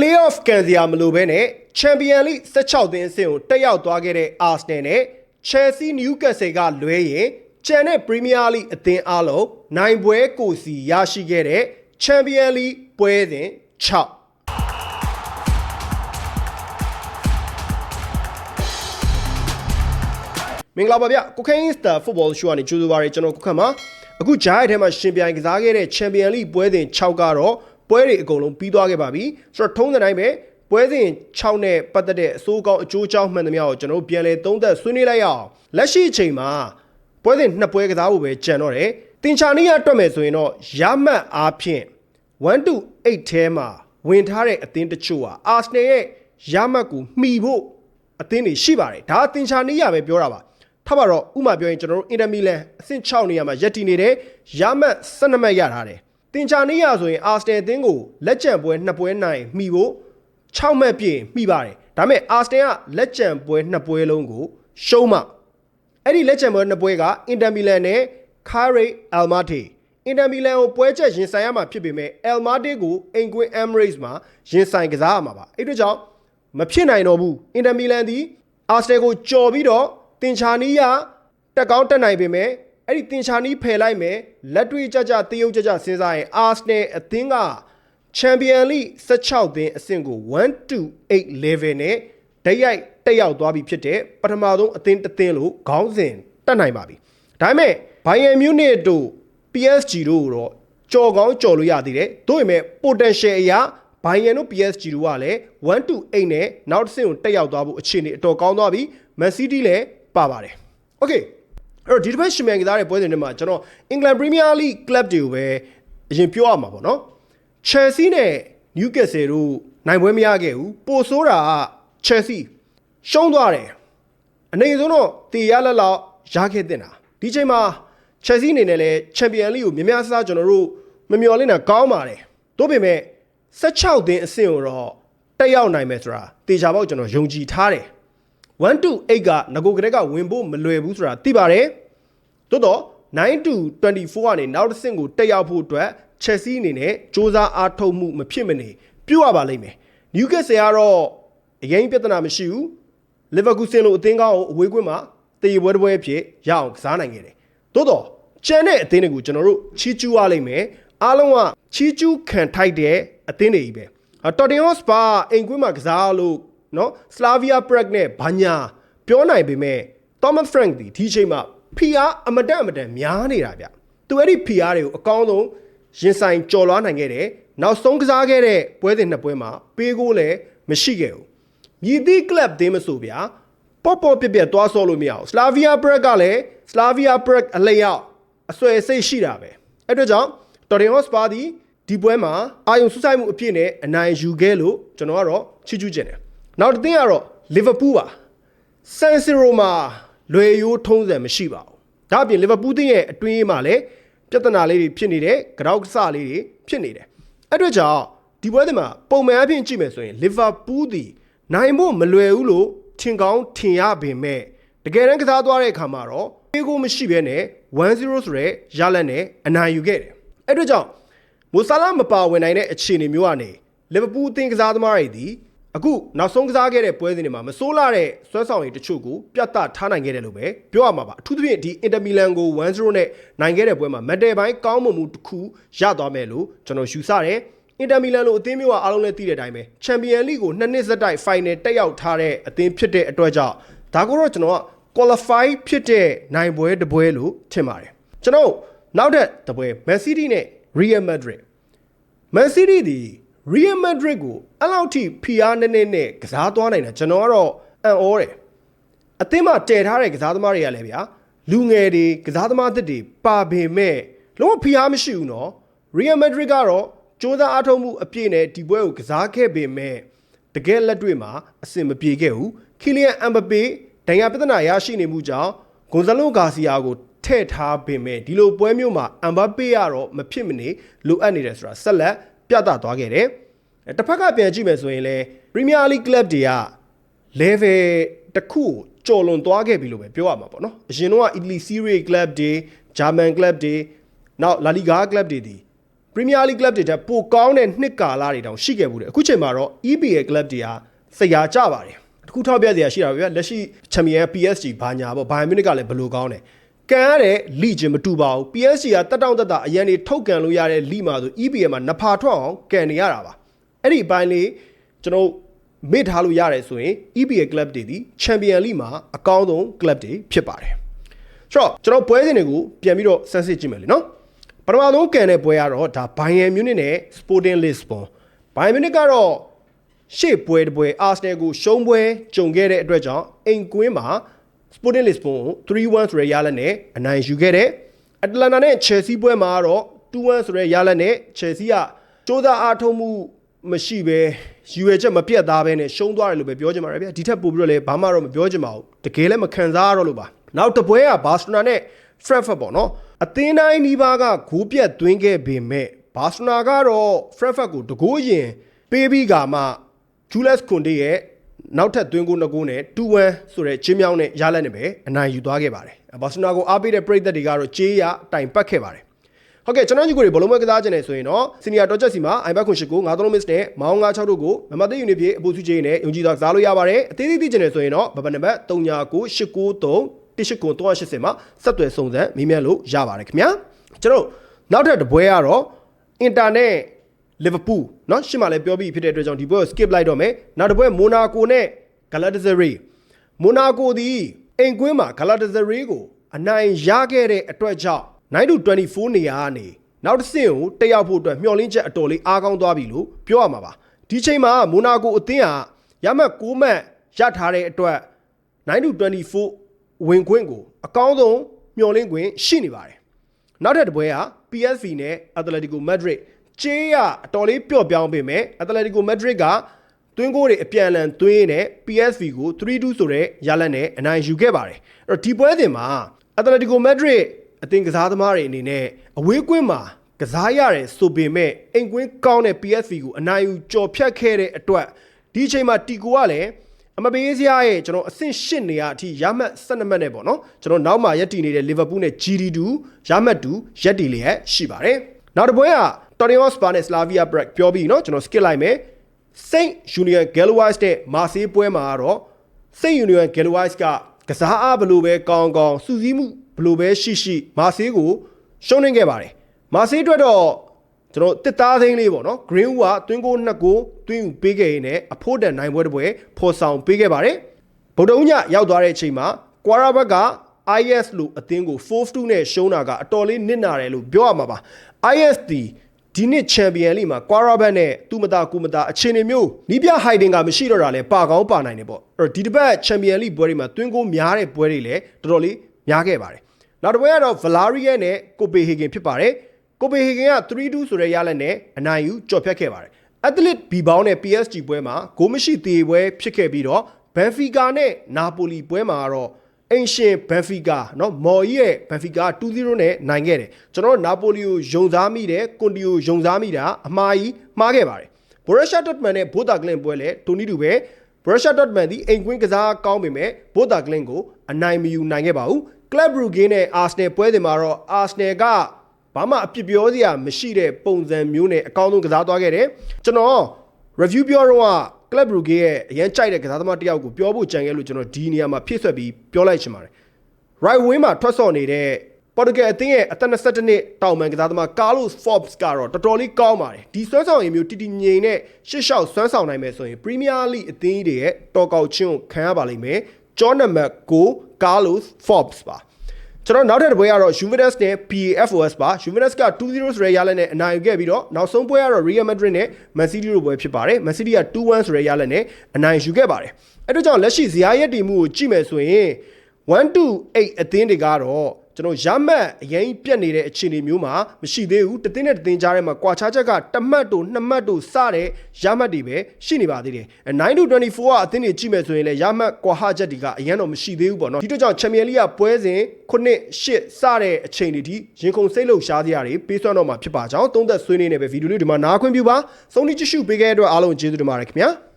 playoff ကန်စီယာမလိုဘဲနဲ့ Champion League 16သင်းအဆင့်ကိုတက်ရောက်သွားခဲ့တဲ့ Arsenal နဲ့ Chelsea Newcastle ကလွဲရင်ကျန်တဲ့ Premier League အသင်းအလုံးနိုင်ပွဲကိုစီရရှိခဲ့တဲ့ Champion League ပွဲစဉ်6မင်္ဂလာပါဗျကိုခိုင်းစတာဖုတ်ဘောရှူကနေကြိုးဆိုပါရကျွန်တော်ကိုခန့်ပါအခုဂျားရဲ့ထဲမှာရှင်ပြိုင်ကစားခဲ့တဲ့ Champion League ပွဲစဉ်6ကတော့ ပွဲတွေအကုန်လုံးပြီးသွားခဲ့ပါပြီဆိုတော့ထုံးတဲ့တိုင်းပဲပွဲစဉ်6နဲ့ပတ်သက်တဲ့အစိုးကောင်းအကျိုးအကြောင်းမှန်သမျှကိုကျွန်တော်တို့ပြန်လည်သုံးသပ်ဆွေးနွေးလိုက်ရအောင်လက်ရှိအချိန်မှာပွဲစဉ်နှစ်ပွဲကစားဖို့ပဲကြံတော့တယ်တင်ချာနီးရတွက်မယ်ဆိုရင်တော့ရမှတ်အားဖြင့်1 to 8ထဲမှာဝင်ထားတဲ့အသင်းတချို့ဟာ Arsenal ရဲ့ရမှတ်ကိုမှီဖို့အသင်းတွေရှိပါတယ်ဒါအသင်ချာနီးရပဲပြောတာပါထပ်ပါတော့ဥမာပြောရင်ကျွန်တော်တို့အင်တာမီလန်အဆင့်6နေရာမှာရက်တည်နေတဲ့ရမှတ်12မှတ်ရထားတယ် တင်ချာနီးရဆိုရင်အာစနယ်အသင်းကိုလက်ကျန်ပွဲ2ပွဲနိုင်မှီဖို့6မှတ်ပြည့်မှီပါတယ်ဒါပေမဲ့အာစနယ်ကလက်ကျန်ပွဲ2ပွဲလုံးကိုရှုံးမှအဲ့ဒီလက်ကျန်ပွဲ2ပွဲကအင်တာမီလန်နဲ့ခါရိအယ်မာတီအင်တာမီလန်ကိုပွဲချက်ရင်ဆိုင်ရမှာဖြစ်ပေမဲ့အယ်မာတီကိုအင်ကွင်းအမ်ရိတ်မှာရင်ဆိုင်ကစားရမှာပါအဲ့တို့ကြောင့်မဖြစ်နိုင်တော့ဘူးအင်တာမီလန်ဒီအာစနယ်ကိုကြော်ပြီးတော့တင်ချာနီးရတက်ကောင်းတက်နိုင်ပေမဲ့ အဲ့ဒီတင်ချာနီးဖယ်လိုက်မယ်လက်တွေ့ကြကြတရုတ်ကြကြစဉ်းစားရင်အာစနယ်အသင်းကချန်ပီယံလိ16သင်းအဆင့်ကို1 to 8 level နဲ့ဓာတ်ရိုက်တက်ရောက်သွားပြီဖြစ်တဲ့ပထမဆုံးအသင်းတစ်သင်းလို့ခေါင်းစဉ်တက်နိုင်ပါပြီဒါပေမဲ့ဘိုင်ယန်မြူနစ်တို့ PSG တို့တော့ကြော်ကောင်းကြော်လို့ရသေးတယ်တို့ပေမဲ့ potential အရာဘိုင်ယန်တို့ PSG တို့ကလည်း1 to 8နဲ့နောက်တစ်ဆင့်ကိုတက်ရောက်သွားဖို့အခြေအနေအတော်ကောင်းသွားပြီ Man City လည်းပါပါတယ်။ Okay အဲ့တော့ဒီတစ်ပတ်ရှင်မြန်ကစားတဲ့ပွဲစဉ်တွေမှာကျွန်တော် England Premier League club တွေကိုပဲအရင်ပြောရမှာပေါ့နော်။ Chelsea နဲ့ Newcastle တို့နိုင်ပွဲမရခဲ့ဘူး။ပိုဆိုးတာက Chelsea ရှုံးသွားတယ်။အနေဆုံးတော့တေရလက်လောက်ရခဲ့တဲ့တာ။ဒီချိန်မှာ Chelsea အနေနဲ့လည်း Champion League ကိုမြများစားကျွန်တော်တို့မမျှော်လင့်တာကောင်းပါတယ်။သို့ပေမဲ့16သင်းအဆင့်ကိုတော့တက်ရောက်နိုင်မယ်ဆိုတာတေချာပေါက်ကျွန်တော်ယုံကြည်ထားတယ်။ 1 to 8ကငကိုကလေးကဝင်ဖို့မလွယ်ဘူးဆိုတာသိပါတယ်။သို့တော့9 to 24ကနေနောက်တစ်ဆင့်ကိုတက်ရောက်ဖို့အတွက် Chelsea အနေနဲ့စ조사အားထုတ်မှုမဖြစ်မနေပြုတ်ရပါလိမ့်မယ်။ Newcastle ကတော့အရင်ပြဿနာမရှိဘူး။ Liverpool လိုအသင်းကောင်းကိုအဝေးကွင်းမှာတည်ပွဲတစ်ပွဲဖြစ်ရအောင်ကစားနိုင်ခဲ့တယ်။သို့တော့ကျန်တဲ့အသင်းတွေကိုကျွန်တော်တို့ချီးကျူးရလိမ့်မယ်။အားလုံးကချီးကျူးခံထိုက်တဲ့အသင်းတွေကြီးပဲ။တော်တင်ဟော့စပါအိမ်ကွင်းမှာကစားလို့ နော်စလာဗီယာပရက်နဲ့ဘာညာပြောနိုင်ပေမဲ့ Thomas Frank ဒီဒီချိန်မှာဖီအားအမတန်အမတန်များနေတာဗျသူအဲ့ဒီဖီအားတွေကိုအကောင်းဆုံးရင်ဆိုင်ကြော်လွားနိုင်ခဲ့တယ်နောက်ဆုံးကစားခဲ့တဲ့ပွဲစဉ်နှစ်ပွဲမှာပေးကိုလည်းမရှိခဲ့ဘူးမြည်သည့်ကလပ်သေးမဆိုဗျာပေါ့ပေါ့ပြက်ပြက်သွားဆောလို့မရအောင်စလာဗီယာပရက်ကလည်းစလာဗီယာပရက်အလျောက်အဆွဲစိတ်ရှိတာပဲအဲ့တော့ကြောင့်တော်တင်ဟော့စပါဒီဒီပွဲမှာအာယုံဆူဆိုင်မှုအဖြစ်နဲ့အနိုင်ယူခဲ့လို့ကျွန်တော်ကတော့ချီးကျူးခြင်းတယ် နောက်တစ်သင်းကတော့လီဗာပူးပါဆန်စီရိုမှာလွယ်ရိုးထုံးစံမရှိပါဘူးဒါအပြင်လီဗာပူးသင်းရဲ့အတွင်းရေးမှာလည်းပြဿနာလေးတွေဖြစ်နေတယ်ကြောက်ကစားလေးတွေဖြစ်နေတယ်အဲ့အတွက်ကြောင့်ဒီပွဲတွေမှာပုံမှန်အဖြစ်ကြည့်မယ်ဆိုရင်လီဗာပူးသည်နိုင်ဖို့မလွယ်ဘူးလို့ထင်ကောင်းထင်ရပေမဲ့တကယ်တမ်းကစားသွားတဲ့အခါမှာတော့ပေးကိုမရှိဘဲနဲ့1-0ဆိုတဲ့ရလတ်နဲ့အနိုင်ယူခဲ့တယ်အဲ့အတွက်ကြောင့်မိုဆာလာမပါဝင်နိုင်တဲ့အခြေအနေမျိုးကနေလီဗာပူးအသင်းကစားသမားတွေဒီ အခုနောက်ဆုံးကစားခဲ့တဲ့ပွဲစဉ်တွေမှာမစိုးလာတဲ့စွမ်းဆောင်ရည်တချို့ကိုပြတ်သားထားနိုင်ခဲ့တယ်လို့ပဲပြောရမှာပါအထူးသဖြင့်ဒီအင်တာမီလန်ကို1-0နဲ့နိုင်ခဲ့တဲ့ပွဲမှာမက်တယ်ပိုင်းကောင်းမွန်မှုတစ်ခုရသွားမယ်လို့ကျွန်တော်ယူဆတယ်အင်တာမီလန်လိုအသင်းမျိုးကအားလုံးလည်းသိတဲ့အတိုင်းပဲချန်ပီယံလိကိုနှစ်နှစ်ဆက်တိုက်ဖိုင်နယ်တက်ရောက်ထားတဲ့အသင်းဖြစ်တဲ့အတွက်ကြောင့်ဒါကိုတော့ကျွန်တော်က qualify ဖြစ်တဲ့နိုင်ပွဲတစ်ပွဲလို့ထင်ပါတယ်ကျွန်တော်နောက်ထပ်တစ်ပွဲ Man City နဲ့ Real Madrid Man City ဒီ Real Madrid ကိုအဲ့လောက်ထိဖိအားနည်းနည်းနဲ့ကစားသွားနိုင်တာကျွန်တော်ကတော့အံ့ဩတယ်အသင်းမှာတည်ထားတဲ့ကစားသမားတွေကလည်းဗျာလူငယ်တွေကစားသမားသစ်တွေပါပေမဲ့လုံးဝဖိအားမရှိဘူးနော် Real Madrid ကတော့စ조사အားထုတ်မှုအပြည့်နဲ့ဒီပွဲကိုကစားခဲ့ပေမဲ့တကယ်လက်တွေ့မှာအဆင်မပြေခဲ့ဘူးခီလီယန်အမ်ဘပေဒဏ်ရာပြဿနာရရှိနေမှုကြောင့်ဂွန်ဇာလိုဂါစီယာကိုထည့်ထားပေမဲ့ဒီလိုပွဲမျိုးမှာအမ်ဘပေကတော့မဖြစ်မနေလိုအပ်နေတယ်ဆိုတာဆက်လက် ပြသသွားခဲ့တယ်။တစ်ဖက်ကပြန်ကြည့်မယ်ဆိုရင်လည်း Premier League Club တွေက level တစ်ခုကိုကျော်လွန်သွားခဲ့ပြီလို့ပဲပြောရမှာပေါ့နော်။အရင်တော့ Italy Serie Club တွေ German Club တွေနောက် La Liga Club တွေဒီ Premier League club တွေတက်ပိုကောင်းတဲ့နှစ်ကာလတွေတောင်ရှိခဲ့ဘူးတယ်အခုချိန်မှာတော့ EPL club တွေကစရာကြပါတယ်တခုထောက်ပြစရာရှိတာပဲဗျာလက်ရှိချန်ပီယံ PSG ဘာညာပေါ့ဘိုင်မြူနစ်ကလည်းဘယ်လိုကောင်းတယ် ကန်ရတဲ့လိချင်းမတူပါဘူး PSG ကတက်တောင့်တက်တာအရန်နေထုတ်ကန်လို့ရတဲ့လိမှာဆို EPL မှာနဖာထွက်အောင်ကန်နေရတာပါအဲ့ဒီအပိုင်းလေးကျွန်တော်မေ့ထားလို့ရတယ်ဆိုရင် EPL club တွေဒီ Champion League မှာအကောင်းဆုံး club တွေဖြစ်ပါတယ်ဆိုတော့ကျွန်တော်ပွဲစဉ်တွေကိုပြန်ပြီးတော့ဆန်းစစ်ကြည့်မယ်လေနော်ပထမဆုံးကန်တဲ့ပွဲကတော့ဒါ Bayern Munich နဲ့ Sporting Lisbon Bayern Munich ကတော့ရှေ့ပွဲတစ်ပွဲ Arsenal ကိုရှုံးပွဲကြုံခဲ့တဲ့အတွက်ကြောင့်အိမ်ကွင်းမှာ Sporting Lisbon ကို3-1ဆိုတဲ့ရလဒ်နဲ့အနိုင်ယူခဲ့တယ်။ Atlanta နဲ့ Chelsea ပွဲမှာကတော့2-1ဆိုတဲ့ရလဒ်နဲ့ Chelsea ကကြိုးစားအားထုတ်မှုမရှိဘဲယူရချက်မပြတ်သားဘဲနဲ့ရှုံးသွားတယ်လို့ပဲပြောချင်ပါတယ်ဗျာ။ဒီထက်ပိုပြီးတော့လည်းဘာမှတော့မပြောချင်ပါဘူး။တကယ်လည်းမခံစားရတော့လို့ပါ။နောက်တစ်ပွဲက Barcelona နဲ့ Frankfurt ပေါ့နော်။အသင်းတိုင်းနီးပါးကဂိုးပြတ်သွင်းခဲ့ပေမဲ့ Barcelona ကတော့ Frankfurt ကိုတကိုးရင်ပေးပြီးကမှ Julius Kunde ရဲ့ နောက်ထပ်သွင်းကိုနှစ်ကိုနဲ့2-1ဆိုတဲ့ချင်းမြောင်းနဲ့ရလက်နဲ့ပဲအနိုင်ယူသွားခဲ့ပါတယ်။ဘာစီနာကိုအားပေးတဲ့ပရိသတ်တွေကတော့ကြေးရတိုင်ပတ်ခဲ့ပါတယ်။ဟုတ်ကဲ့ကျွန်တော်ညီကိုတွေဘလုံးပွဲကစားခြင်းနဲ့ဆိုရင်တော့စီနီယာတော်ချက်စီမှာအိုင်ဘက်ခွန်ရှိကို9-3 miss နဲ့မောင်း9-6တို့ကိုမမသိယူနေပြေအပူစုချေနဲ့ယုံကြည်စွာကစားလို့ရပါတယ်။အသေးသေးသိခြင်းနဲ့ဆိုရင်တော့ဘဘနံပါတ်399893 18980မှာဆက်သွယ်စုံစမ်းမေးမြန်းလို့ရပါတယ်ခင်ဗျာ။ကျွန်တော်နောက်ထပ်တစ်ပွဲကတော့အင်တာနက် လီဗာပူးเนาะရှင်းမလည်းပြောပြီးဖြစ်တဲ့အတွက်ကြောင့်ဒီပွဲကို skip လိုက်တော့မယ်နောက်တစ်ပွဲမိုနာကိုနဲ့ဂလာတဇရီမိုနာကိုဒီအိမ်ကွင်းမှာဂလာတဇရီကိုအနိုင်ရခဲ့တဲ့အတွက်ကြောင့်9-24နေရာကနေနောက်တစ်ဆင့်ကိုတက်ရောက်ဖို့အတွက်မျှော်လင့်ချက်အတော်လေးအားကောင်းသွားပြီလို့ပြောရမှာပါဒီချိန်မှာမိုနာကိုအသင်းဟာရမှတ်6မှတ်ရထားတဲ့အတွက်9-24ဝင်ခွင့်ကိုအကောင်းဆုံးမျှော်လင့်ခွင့်ရှိနေပါတယ်နောက်ထပ်တစ်ပွဲက PSV နဲ့ Atletico Madrid ကျေးရအတော်လေးပျော့ပြောင်းပေမဲ့ Atletico Madrid ကသွင်းကိုတွေအပြန်အလှန်သွင်းနဲ့ PSV ကို3-2ဆိုတဲ့ရလဒ်နဲ့အနိုင်ယူခဲ့ပါတယ်အဲ့တော့ဒီပွဲစဉ်မှာ Atletico Madrid အသင်းကစားသမားတွေအနေနဲ့အဝေးကွင်းမှာကစားရတယ်ဆိုပေမဲ့အိမ်ကွင်းကောင်းတဲ့ PSV ကိုအနိုင်ယူကြော်ဖြတ်ခဲ့တဲ့အတွက်ဒီအချိန်မှာတီကိုကလည်းအမပေးစရာရဲ့ကျွန်တော်အဆင့်၈နေရာအထိရမှတ်12မှတ်နဲ့ပေါ့နော်ကျွန်တော်နောက်မှာရက်တည်နေတဲ့ Liverpool နဲ့ GD2 ရမှတ်2ရက်တည်လျက်ရှိပါတယ်နောက်တစ်ပွဲက Torino Spa နဲ့ Slavia Prague ပြောပြီးเนาะကျွန်တော် skip လိုက်မယ် Saint Union Galois တဲ့ Marseille ပွဲမှာကတော့ Saint Union Galois ကကစားအားဘလို့ပဲကောင်းကောင်းစူးစီးမှုဘလို့ပဲရှိရှိ Marseille ကိုရှုံးနေခဲ့ပါတယ် Marseille အတွက်တော့ကျွန်တော်တစ်သားသိန်းလေးပေါ့နော် Green ကတွင်းကိုနှစ်ကိုတွင်းယူပေးခဲ့ရင်းနဲ့အဖို့တန်နိုင်ပွဲတစ်ပွဲဖော်ဆောင်ပေးခဲ့ပါတယ်ဗုဒ္ဓဦးညရောက်သွားတဲ့အချိန်မှာ Quarabag က IS လို့အသင်းကို4-2နဲ့ရှုံးတာကအတော်လေးနစ်နာတယ်လို့ပြောရမှာပါ IS ဒီ ဒီနှစ်ချန်ပီယံလိမှာကွာရာဘတ်နဲ့သူမတာကူမတာအခြေအနေမျိုးနီးပြဟိုက်တင်ကမရှိတော့တာလဲပါကောင်းပါနိုင်တယ်ပေါ့အဲ့တော့ဒီတစ်ပတ်ချန်ပီယံလိပွဲတွေမှာတွင်းကိုများတဲ့ပွဲတွေလည်းတော်တော်လေးများခဲ့ပါတယ်နောက်တစ်ပွဲကတော့ Valaria နဲ့ Copenhagen ဖြစ်ပါတယ် Copenhagen က3-2ဆိုတဲ့ရလဒ်နဲ့အနိုင်ယူကြော်ဖြတ်ခဲ့ပါတယ် Athlete B ဘောင်းနဲ့ PSG ပွဲမှာဂိုးမရှိသေးပွဲဖြစ်ခဲ့ပြီးတော့ Benfica နဲ့ Napoli ပွဲမှာကတော့ အင်ရှင်ဘက်ဖီကာနော်မော်ကြီးရဲ့ဘက်ဖီကာ2-0နဲ့နိုင်ခဲ့တယ်ကျွန်တော်နာပိုလီကိုယုံစားမိတယ်ကွန်တီကိုယုံစားမိတာအမှားကြီးမှားခဲ့ပါတယ်ဘိုရရှာဒေါ့မန်နဲ့ဘိုတာဂလင်ပွဲလဲတိုနီတူပဲဘိုရရှာဒေါ့မန်ဒီအိမ်ကွင်းကစားကောင်းပေမဲ့ဘိုတာဂလင်ကိုအနိုင်မယူနိုင်ခဲ့ပါဘူးကလပ်ဘရူဂင်းနဲ့အာဆနယ်ပွဲစဉ်မှာတော့အာဆနယ်ကဘာမှအပြစ်ပြောစရာမရှိတဲ့ပုံစံမျိုးနဲ့အကောင်းဆုံးကစားသွားခဲ့တယ်ကျွန်တော် review ပြောတော့ က Club Brugge ရဲ့အရန်ကြိုက်တဲ့ကစားသမားတစ်ယောက်ကိုပြောဖို့ကြံခဲ့လို့ကျွန်တော်ဒီနေရာမှာဖြည့်ဆွက်ပြီးပြောလိုက်ချင်ပါတယ် right wing မှာထွက်ဆော့နေတဲ့ Portugal အသင်းရဲ့အသက်22နှစ်တောင်ပန်ကစားသမား Carlos Forbes ကတော့တော်တော်လေးကောင်းပါတယ်ဒီဆွမ်းဆောင်ရည်မျိုးတီတီငိမ်နဲ့ရှစ်လျှောက်ဆွမ်းဆောင်နိုင်မယ်ဆိုရင် Premier League အသင်းတွေရဲ့တော်ကောက်ချင်းကိုခံရပါလိမ့်မယ်ကျော်နံပါတ်9 Carlos Forbes ပါ ကျွန်တော်နောက်ထပ်တစ်ပွဲကတော့ Juventus နဲ့ PAFOS ပါ Juventus က2-0ဆိုတဲ့ရလဒ်နဲ့အနိုင်ယူခဲ့ပြီးတော့နောက်ဆုံးပွဲကတော့ Real Madrid နဲ့ Man City တို့ပွဲဖြစ်ပါတယ် Man City က2-1ဆိုတဲ့ရလဒ်နဲ့အနိုင်ယူခဲ့ပါတယ်အဲ့တို့ကြောင့်လက်ရှိဇယားရက်တည်မှုကိုကြည့်မယ်ဆိုရင်1 to 8အသင်းတွေကတော့ ကျွန်တော်ရမှတ်အရင်ပြတ်နေတဲ့အခြေအနေမျိုးမှာမရှိသေးဘူးတသင်းနဲ့တသင်းကြားထဲမှာကွာခြားချက်ကတမှတ်တို့နှစ်မှတ်တို့စတဲ့ရမှတ်တွေပဲရှိနေပါသေးတယ်9 to 24ကအသင်းတွေကြည့်မယ်ဆိုရင်လည်းရမှတ်ကွာဟချက်တွေကအရင်တော့မရှိသေးဘူးပေါ့နော်ဒီတော့ကြောင့်ချန်ပီယံလိကပွဲစဉ်9 8စတဲ့အချိန်တွေထိရင်ခုန်စိတ်လှုပ်ရှားစရာတွေပေးစွမ်းတော့မှာဖြစ်ပါကြောင်းသုံးသက်ဆွေးနွေးနေပဲဗီဒီယိုလေးဒီမှာနားခွင့်ပြုပါဆုံးဖြတ်ကြည့်ရှုပေးခဲ့တဲ့အတွက်အားလုံးကျေးဇူးတင်ပါတယ်ခင်ဗျာ